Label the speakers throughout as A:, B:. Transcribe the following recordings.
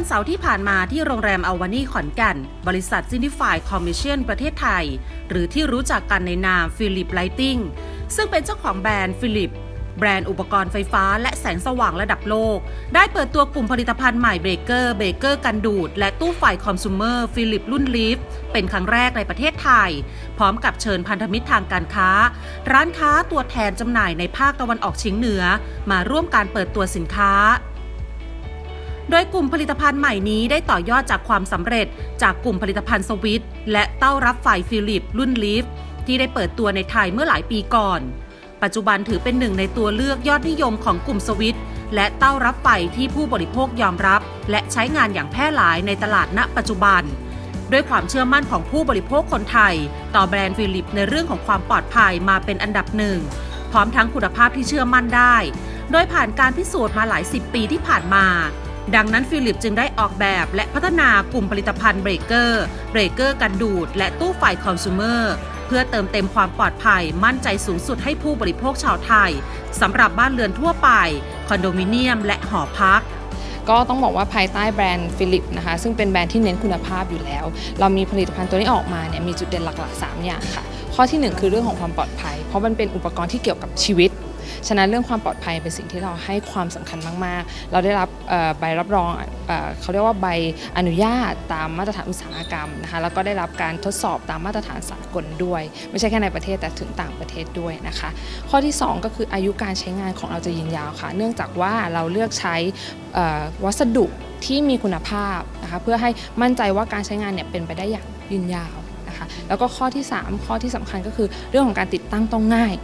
A: วันเสาร์ที่ผ่านมาที่โรงแรมอวานี่ขอนแก่น บริษัทซินิฟายคอมมิชชั่นประเทศไทย หรือที่รู้จักกันในนามฟิลิปไลติงซึ่งเป็นเจ้าของแบรนด์ฟิลิปแบรนด์อุปกรณ์ไฟฟ้าและแสงสว่างระดับโลก ได้เปิดตัวกลุ่มผลิตภัณฑ์ใหม่เบรกเกอร์เบรกเกอร์กันดูด และตู้ไฟคอน sumer ฟิลิปรุ่นลีฟเป็นครั้งแรกในประเทศไทย พร้อมกับเชิญพันธมิตรทางการค้า ร้านค้าตัวแทนจำหน่ายในภาคตะวันออกเฉียงเหนือ มาร่วมการเปิดตัวสินค้า โดยกลุ่มผลิตภัณฑ์ใหม่นี้ได้ต่อยอดจากความสำเร็จ จากกลุ่มผลิตภัณฑ์สวิตและเต้ารับไฟฟิลิป รุ่นลีฟที่ได้เปิดตัวในไทยเมื่อหลายปีก่อน ปัจจุบันถือเป็นหนึ่งในตัวเลือกยอดนิยมของกลุ่มสวิตและเต้ารับไฟที่ผู้บริโภคยอมรับ และใช้งานอย่างแพร่หลายในตลาดณปัจจุบัน ด้วยความเชื่อมั่นของผู้บริโภคคนไทย ต่อแบรนด์ฟิลิปในเรื่องของความปลอดภัยมาเป็นอันดับหนึ่งพร้อมทั้งคุณภาพที่เชื่อมั่นได้ โดยผ่านการพิสูจน์มาหลายสิบปีที่ผ่านมา ดังนั้นฟิลิปจึงได้ออกแบบและพัฒนากลุ่มผลิตภัณฑ์เบรกเกอร์เบรกเกอร์กันดูด และตู้ไฟคอน sumer เพื่อเติมเต็มความปลอดภัยมั่นใจสูงสุดให้ผู้บริโภคชาวไทยสำหรับบ้านเรือนทั่วไป คอนโดมิเนียม และหอพัก
B: ก็ต้องบอกว่าภายใต้แบรนด์ฟิลิปนะคะ ซึ่งเป็นแบรนด์ที่เน้นคุณภาพอยู่แล้ว เรามีผลิตภัณฑ์ตัวนี้ออกมาเนี่ยมีจุดเด่นหลักๆ 3 อย่างค่ะ ข้อทีหนึ่1 คือเรื่องของความปลอดภัย เพราะมันเป็นอุปกรณ์ที่เกี่ยวกับชีวิต ฉะนั้นเรื่องความปลอดภัยเป็นสิ่งที่เราให้ความสำคัญมาก ๆ เราได้รับใบรับรองเออเขาเรียกว่าใบอนุญาตตามมาตรฐานอุตสาหกรรมนะคะแล้วก็ได้รับการทดสอบตามมาตรฐานสากลด้วย ไม่ใช่แค่ในประเทศแต่ถึงต่างประเทศด้วยนะคะ ข้อที่ 2 ก็คืออายุการใช้งานของเราจะยืนยาวค่ะ เนื่องจากว่าเราเลือกใช้วัสดุที่มีคุณภาพนะคะเพื่อให้มั่นใจว่าการใช้งานเนี่ยเป็นไปได้อย่างยืนยาวนะคะแล้วก็ข้อที่ 3 ข้อที่สำคัญก็คือเรื่องของการติดตั้งต้องง่าย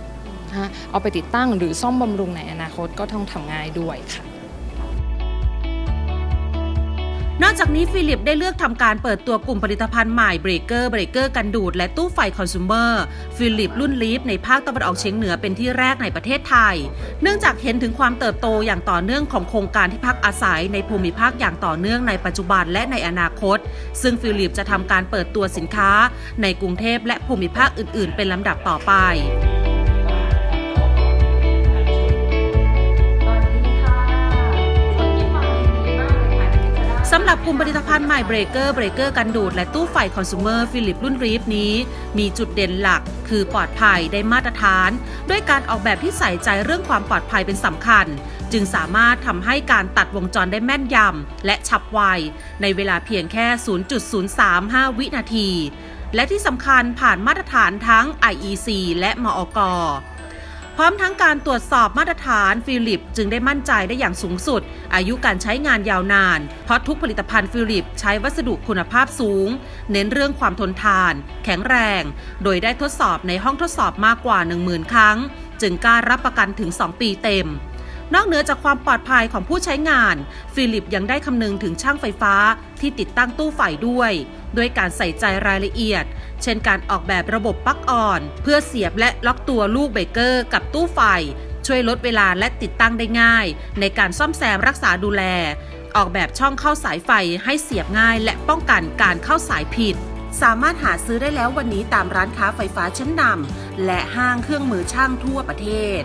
B: นะคะเอาไปติดตั้งหรือซ่อมบำรุงในอนาคตก็ต้องทำง่ายด้วยค่ะ
A: นอกจากนี้ฟิลิปได้เลือกทำการเปิดตัวกลุ่มผลิตภัณฑ์ใหม่เบรกเกอร์เบรกเกอร์กันดูด และตู้ไฟคอน sumer ฟิลิปรุ่นลีฟในภาคตะวันออกเฉียงเหนือเป็นที่แรกในประเทศไทย เนื่องจากเห็นถึงความเติบโตอย่างต่อเนื่องของโครงการที่พักอาศัยในภูมิภาคอย่างต่อเนื่องในปัจจุบันและในอนาคต ซึ่งฟิลิปจะทำการเปิดตัวสินค้าในกรุงเทพและภูมิภาคอื่น ๆ เป็นลำดับต่อไป กลุ่มผลิตภัณฑ์ใหม่เบรกเกอร์เบรกเกอร์กันดูด และตู้ไฟคอน sumer ฟิลิปรุ่นรีฟนี้ มีจุดเด่นหลักคือปลอดภัยได้มาตรฐาน ด้วยการออกแบบที่ใส่ใจเรื่องความปลอดภัยเป็นสำคัญ จึงสามารถทำให้การตัดวงจรได้แม่นยำและฉับไว ในเวลาเพียงแค่ 0.035 วินาที และที่สำคัญผ่านมาตรฐานทั้ง IEC และมอก พร้อมทั้งการตรวจสอบมาตรฐานฟิลิป จึงได้มั่นใจได้อย่างสูงสุด อายุการใช้งานยาวนาน เพราะทุกผลิตภัณฑ์ฟิลิป ใช้วัสดุคุณภาพสูง เน้นเรื่องความทนทาน แข็งแรง โดยได้ทดสอบในห้องทดสอบมากกว่า 10,000 ครั้ง จึงกล้ารับประกันถึง 2 ปีเต็ม นอกเหนือจากความปลอดภัยของผู้ใช้งาน ฟิลิปยังได้คำนึงถึงช่างไฟฟ้าที่ติดตั้งตู้ไฟด้วยด้วยการใส่ใจรายละเอียด เช่นการออกแบบระบบปลั๊กอ่อน เพื่อเสียบและล็อกตัวลูกเบเกอร์กับตู้ไฟ ช่วยลดเวลาและติดตั้งได้ง่าย ในการซ่อมแซมรักษาดูแล ออกแบบช่องเข้าสายไฟให้เสียบง่ายและป้องกันการเข้าสายผิด สามารถหาซื้อได้แล้ววันนี้ตามร้านค้าไฟฟ้าชั้นนำและห้างเครื่องมือช่างทั่วประเทศ